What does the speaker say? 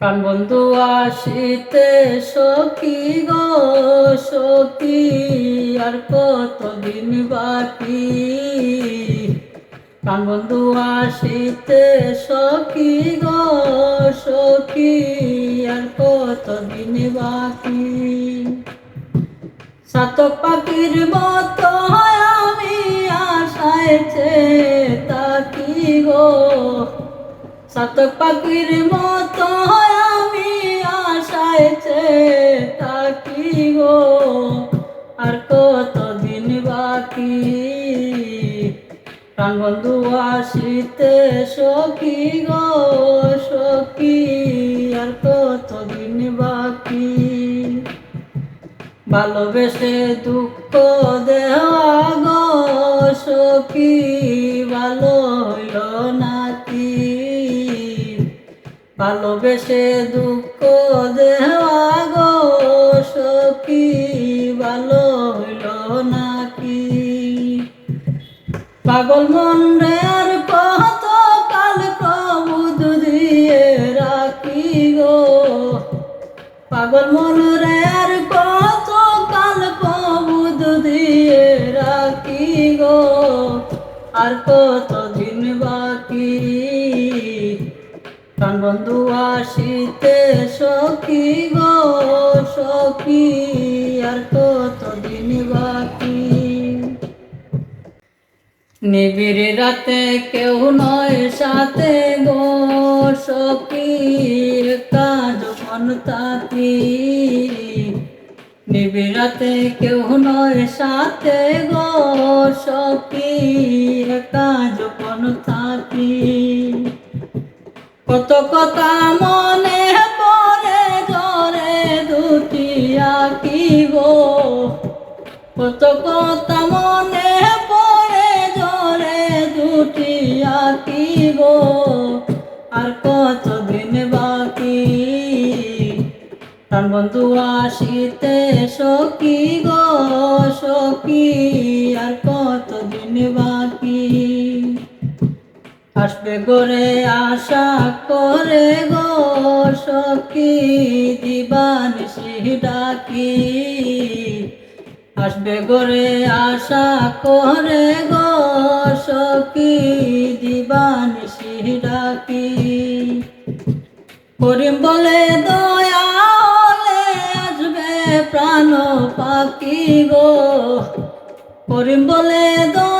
প্রাণ বন্ধু আসিতে সখী গো, সখী, আর কতদিন বাকি? প্রাণ বন্ধু আসিতে সখী গো, সখী, আর কতদিন বাকি? সাতক পাখির মতো আমি আশাইছে তাকি গো? সাতক পাখির মতো বাকি প্রাণ বন্ধু আসিতে সখী গো, সখী, আর কতদিন বাকি? ভালোবেসে দুঃখ দেওয়া গো, সখী, ভালো হইল নাকি ভালোবেসে দুঃখ দেওয়া গো পাগল মন রে আর কত কাল প্রভু দিয়ে রাখি গো? পাগল মন রে আর কত কাল প্রভুদ দিয়ে রাখি গো? আর কত দিন বাকি? প্রাণ বন্ধু আসিতে সখী গো, সখী। আর কত দিন বাকি? নিবিড় রাতে কেউ নয়, সাথে গো সখী কাজ মন তাকি নিবিড় রাতে কেউ নয়, সাথে গো সখী কাজ মন থাকি কত কথা মনে পড়ে জরে দুটি গো। কত কথা মনে পড়ে জরে দুটি গো? আর কত দিন বাকি? প্রাণ বন্ধু আসিতে সখী গো, সখী, আর কত দিন বাকি? আসবে গরে আশা করে গো, সখী, দিবান ডাকি। আসবে গরে আশা করে গো সখী দিবান ডাকি করিম বলে দয়ালে আসবে প্রাণ পাখি গো। করিম বলে দয়া